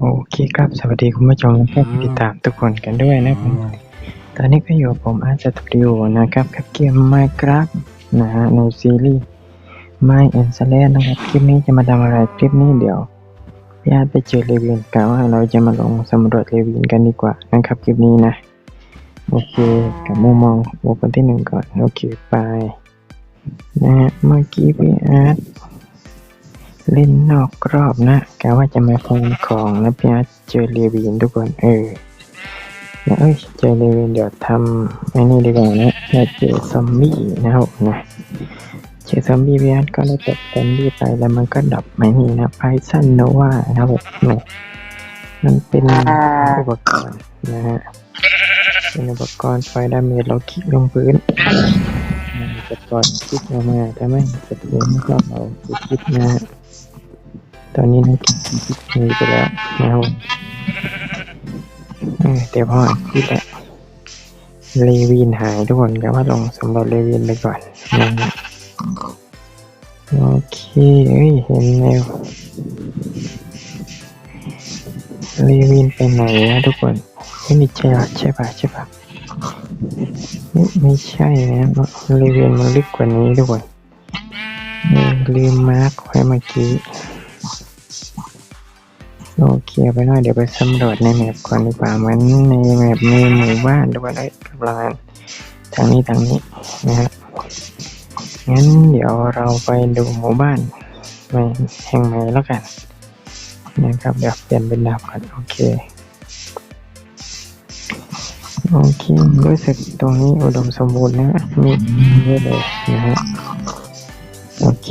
โอเคครับสวัสดีคุณผู้ชมและผู้ติดตามทุกคนกันด้วยนะครับ ตอนนี้ก็อยู่กับผมอาร์ตสตูดิโอนะครับ กับเกม Minecraft นะฮะในซีรีส์ My and s l a นะครับ คลิปนี้จะมาทำอะไรคลิปนี้เดี๋ยวพี่อาร์ตไปเจอเลวินกะว่าเราจะมาลงสำรวจเลวินกันดีกว่านะครับคลิปนี้นะ โอเคกับมุมมองบุคคลที่หนึ่งก่อน โอเคไปนะฮะเมื่อกี้พี่อาร์ต เล่นนอกรอบนะกะว่าจะมาฟังของแล้วพี่อาเจอเรวีนทุกคนเออแล้วเอ้ยเจอเรวีนเดี๋ยวทำไอ้นี่ดีกว่านะเราเจอซอมบี้นะครับนะเจอซอมบี้พี่อาก็ได้ตบซอมบี้ไปแล้วมันก็ดับไอ้นี่นะไพซันโนวานะครับนะมันเป็นอุปกรณ์นะฮะเป็นอุปกรณ์ไฟดาเมจเราคลิกลงพื้นมันจะปล่อยคลิกออกมาแต่ไม่จะถึงก็เราคลิกนะฮะ ตอนนี้นักกินมีไปแล้วนะครับเดี๋ยวพอคิดแหละเลวินหายทุกคนก็ว่าลงสำรวจเลวินไปก่อนนะโอเคเอ้ยเห็นแล้วเลวินไปไหนนะทุกคนไม่มีใช่ปะใช่ปะใช่ปะไม่ใช่นะเลวินมันลึกกว่านี้ทุกคนเออลืมมาร์คไว้เมื่อกี้ โอเคไปหน่อยเดี๋ยวไปสำรวจในแมปก่อนดีกว่าเหมือนในแมปมีหมู่บ้านด้วยเลยกำลังทางนี้ทางนี้นะฮะงั้นเดี๋ยวเราไปดูหมู่บ้านใหม่แห่งใหม่แล้วกันนะครับเดี๋ยวเปลี่ยนเป็นดาบก่อนโอเคโอเครู้สึกตรงนี้อุดมสมบูรณ์นะมีเยอะเลยนะฮะโอเค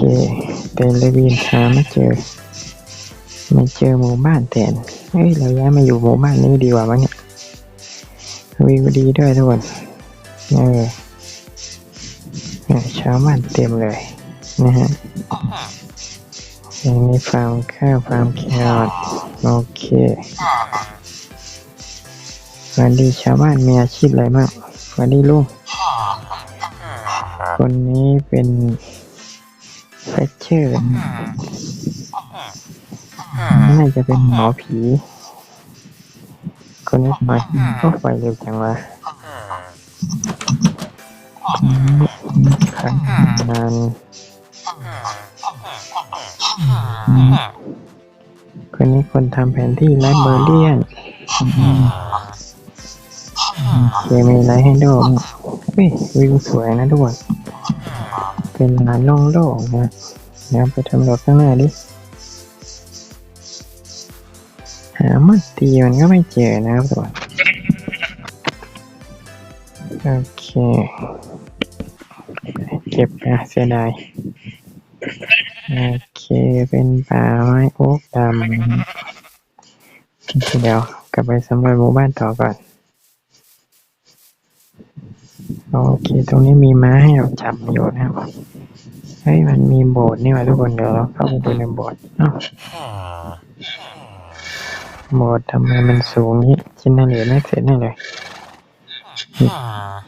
แต่เลวินหาไม่เจอ ม่เจอหมู่บ้านแทนเฮ้ย เราย้ายมาอยู่หมู่บ้านนี้ดีกว่ามั้งเนี่ยวิวดีด้วยทุกคนเออชาวบ้านเต็มเลยนะฮะอย่างนี้ฟาร์มข้าวฟาร์มแครอทโอเควัสดีชาวบ้านมีอาชีพอะไรบ้างวัสดีลุงคนนี้เป็นเฟชเชอร์ น่าจะเป็นหมอผี คนนี้มาก็ไฟเร็วจังวะขันนานคนนี้คนทำแผนที่ไลฟ์เบอร์เลียนเคมีไลท์ให้ดูเฮ้ยวิวสวยนะทุกคน เป็นลานโล่งๆนะเดี๋ยวไปทำรถข้างหน้าดิ หามันตีมันก็ไม่เจอนะครับทุกคนโอเคเก็บนะเสียดายโอเคเป็นป่าไม้โอ๊กดำเดี๋ยวกลับไปสำรวจหมู่บ้านต่อก่อนโอเค ตรงนี้มีม้าให้เราจับอยู่นะครับเฮ้ยมันมีโบสถ์นี่ว่าทุกคนเดี๋ยวเราเข้าไปดูในโบสถ์อ้าว โบสถ์ทำไมมันสูงนี้ชิ้นนั่นเหลือไม่เสร็จแน่เลย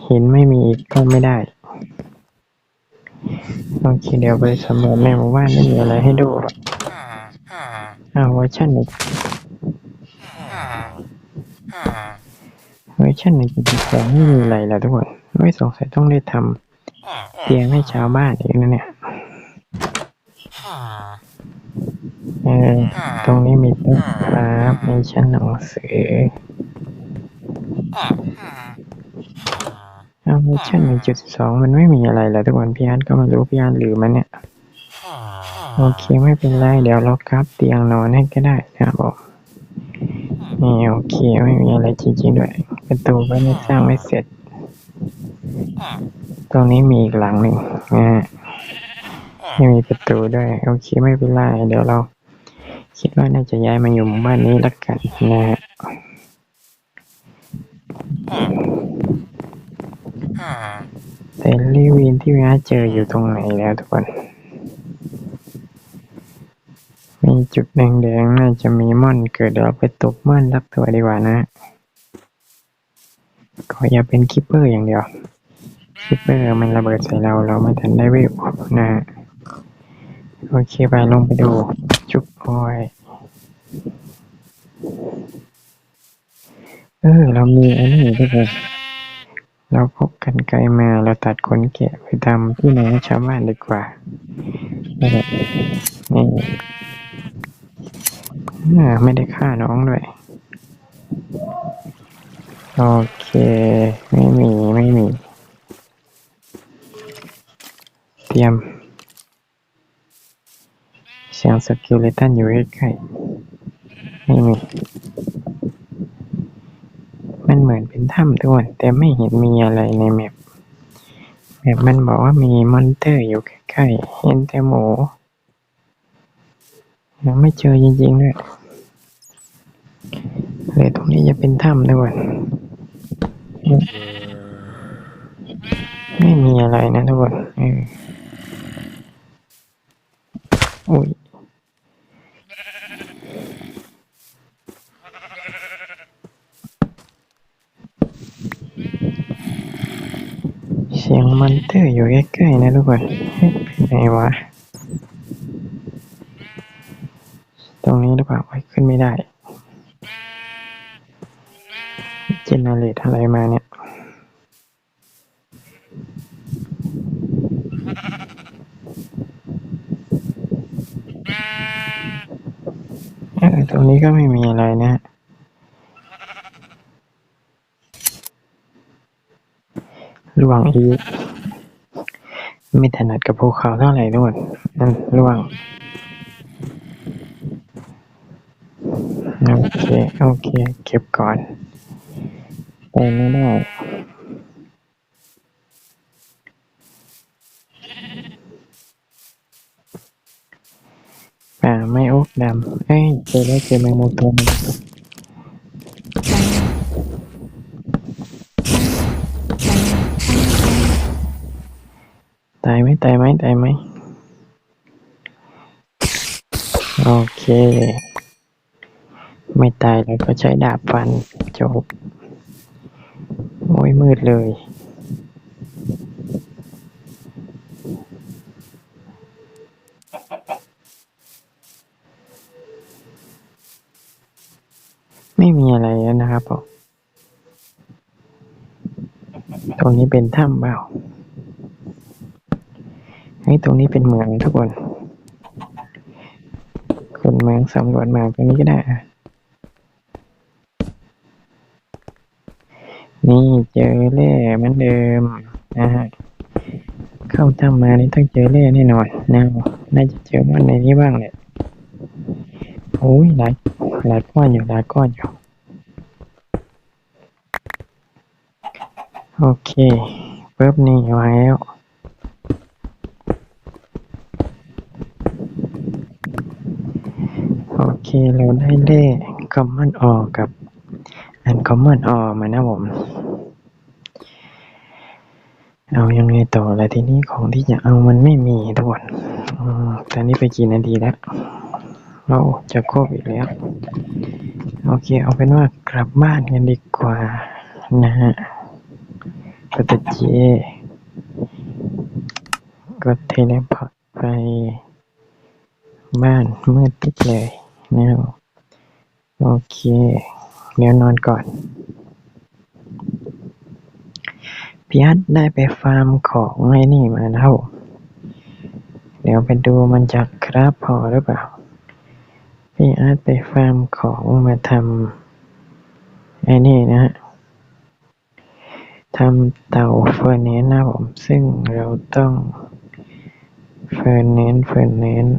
หินไม่มีอีกก็ไม่ได้ โอเคเดี๋ยวไปสำรวจในหมู่บ้านไม่มีอะไรให้ดูหรอกอ้าวเวอร์ชันหนึ่งเวอร์ชันหนึ่งจุดสองไม่มีอะไรแล้วทุกคน ไม่สงสัยต้องได้ทำเตียงให้ชาวบ้านอีกนะเนี่ย เออตรงนี้มีโต๊ะครับมีชั้นหนังสือเอาเวอร์ชันหนึ่งจุดสองมันไม่มีอะไรแล้วทุกคนพี่อาร์ตก็ไม่รู้พี่อาร์ตลืมมันเนี่ยโอเคไม่เป็นไรเดี๋ยวเราครับเตียงนอนให้ก็ได้นะครับผมนี่โอเคไม่มีอะไรจริงๆด้วยประตูก็ไม่สร้างไม่เสร็จ ตรงนี้มีอีกหลังหนึ่งนะ ฮะไม่มีประตูด้วย โอเคไม่เป็นไรเดี๋ยวเรา คิดว่าน่าจะย้ายมาอยู่หมู่บ้านนี้ละกันนะฮะแต่ลีวินที่วิาเจออยู่ตรงไหนแล้วทุกคนมีจุดแดงๆน่าจะมีม่อนเกิดเดี๋ยวเราไปตบม่อนรับตัวดีกว่านะขออย่าเป็นคิปเปอร์อย่างเดียวคิปเปอร์มันระเบิดใส่เราเราไม่ทันได้วิวนะ โอเคไปลงไปดู จุ๊บโอ้ยออ เรามีอันนี้ด้วยเราพกกรรไกรมาเราตัดขนแกะไปทำที่ไหนชาวบ้านดีกว่านี่นี่ไม่ได้ฆ่าน้องด้วย โอเค ไม่มี ไม่มี เตรียม เสียง Skeleton อยู่ใกล้ๆไม่มี มันเหมือนเป็นถ้ำทุกคนแต่ไม่เห็นมีอะไรใน map map มันบอกว่ามีมอนเตอร์อยู่ใกล้ๆเห็นแต่หมูยังไม่เจอจริงๆด้วยหรือตรงนี้จะเป็นถ้ำทุกคนไม่มีอะไรนะทุกคนอออุ๊ย เสียง มอนเตอร์อยู่ใกล้ๆนะทุกคนเฮ้ยไปไหนวะ ตรงนี้หรือเปล่าโอ๊ยขึ้นไม่ได้ generate อะไรมาเนี่ย ตรงนี้ก็ไม่มีอะไรนะ ครับร่วงอีกไม่ถนัดกับภูเขาเท่าไหรทุกคนอืมร่วง โอเค โอเค เก็บก่อน ไปไม่ได้ป่าไม้โอ๊กดำ เอ๊ยเจอแล้วเจอแมงมุมตัวนึง ตายไหมตายไหมโอเค ไม่ตายเราก็ใช้ดาบฟันจบ โอ๊ยมืดเลยไม่มีอะไรแล้วนะครับผม ตรงนี้เป็นถ้ำเปล่า เฮ้ตรงนี้เป็นเหมืองทุกคนขุดเมืองสำรวจมืองตรงนี้ก็ได้ นี่เจอแร่เหมือนเดิมนะครับเข้าถ้ำมานี่ต้องเจอแร่แน่นอนนะน่าจะเจอม่อนในนี้บ้างแหละโอ๊ยหลายหลายก้อนอยู่หลายก้อนอยู่ โอเคปึ๊บนี่มาแล้ว โอ เคเราได้แร่ Common Ore กับ Uncommon Ore มานะผม เอายังไงต่อล่ะทีนี้ของที่จะเอามันไม่มีทุกคนอืมตอนนี้ไปกี่นาทีแล้วโอ้จะครบอีกแล้ว โอเคเอาเป็นว่ากลับบ้านกันดีกว่านะครับกดตัว J กด Teleport ไปบ้านมืดตึ๊บเลย นะครับโอเค เดี๋ยวนอนก่อน พี่อาร์ตได้ไปฟาร์มของไอ้นี่มานะครับเดี๋ยวไปดูมันจะคราฟพอหรือเปล่า พี่อาร์ตไปฟาร์มของมาทำไอ้นี่นะครับทำเตา Furnace นะผม ซึ่งเราต้อง Furnace Furnace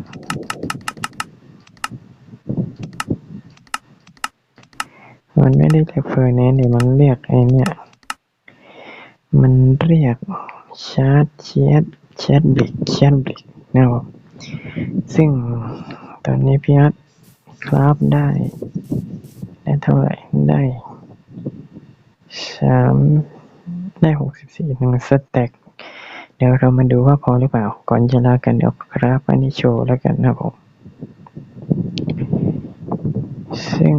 มันไม่ได้เรียก Furnace ดิมันเรียกไอ้เนี่ย มันเรียก Chest Chest Chest Brick Chest Brick นะครับซึ่งตอนนี้พี่อาร์ตคราฟได้ ได้เท่าไหร่ได้3ได้64 1สแต็กเดี๋ยวเรามาดูว่าพอหรือเปล่า ก่อนจะลากันเดี๋ยวคราฟอันนี้โชว์แล้วกันนะครับผม ซึ่ง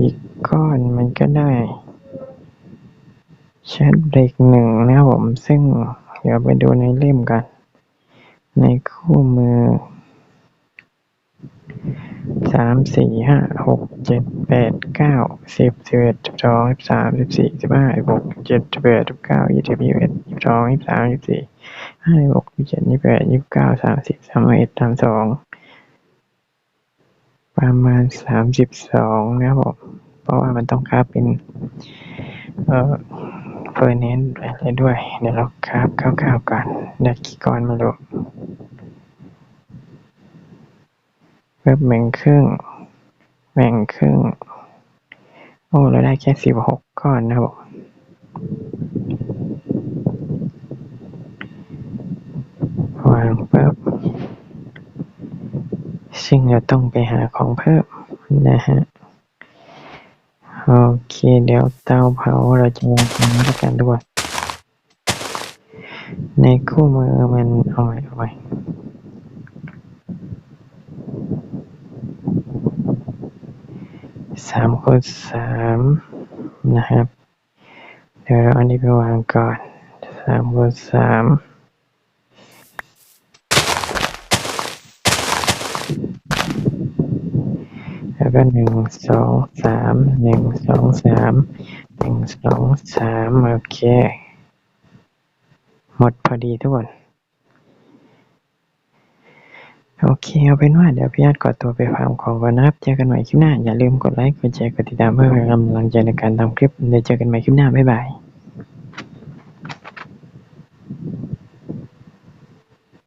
4 ก้อนมันก็ได้ Chest Brick 1นะครับผม ซึ่งเดี๋ยวไปดูในเล่มกัน ในคู่มือสามสี่ห้าหกเจ็ดแปดเก้าสิบสิบเอ็ดสิบสองสิบสามสิบสี่สิบห้าสิบหกเจ็ดสิบแปดสิบเก้ายี่สิบยี่สิบเอ็ดยี่สิบสองยี่สิบสามยี่สิบสี่ห้าสิบหกยี่สิบเจ็ดยี่สิบแปดยี่สิบเก้าสามสิบสามเอ็ดสามสองประมาณสามสิบสองนะครับผม เพราะว่ามันต้องคราฟเป็น เอ่อเฟอร์เนนซ์อะไรด้วย เดี๋ยวเราคราฟคร่าวๆก่อนได้กี่ก้อนไม่รู้เพิ่มแบ่งครึ่งแบ่งครึ่ง โอ้ เราได้แค่สิบหกก้อนนะครับ วางปุ๊บซึ่งเราต้องไปหาของเพิ่มนะฮะ เค เดี๋ยวเตาเผาเราจะวางตรงนี้แล้วกันด้วย ในคู่มือมันเอาไว้เอาไว้สามคูณสามนะครับ เดี๋ยวเราอันนี้ไปวางก่อนสามคูณสาม แล้วก็หนึ่งสองสามหนึ่งสองสามหนึ่งสองสามโอเค หมดพอดีทุกคนโอเค เอาเป็นว่าเดี๋ยวพี่อาร์ตขอตัวไปฟาร์มของก่อนนะครับ เจอกันใหม่คลิปหน้า อย่าลืมกดไลค์ กดแชร์ กดติดตามเพื่อเป็นกำลังใจในการทำคลิป เดี๋ยวเจอกันใหม่คลิปหน้า บ๊ายบาย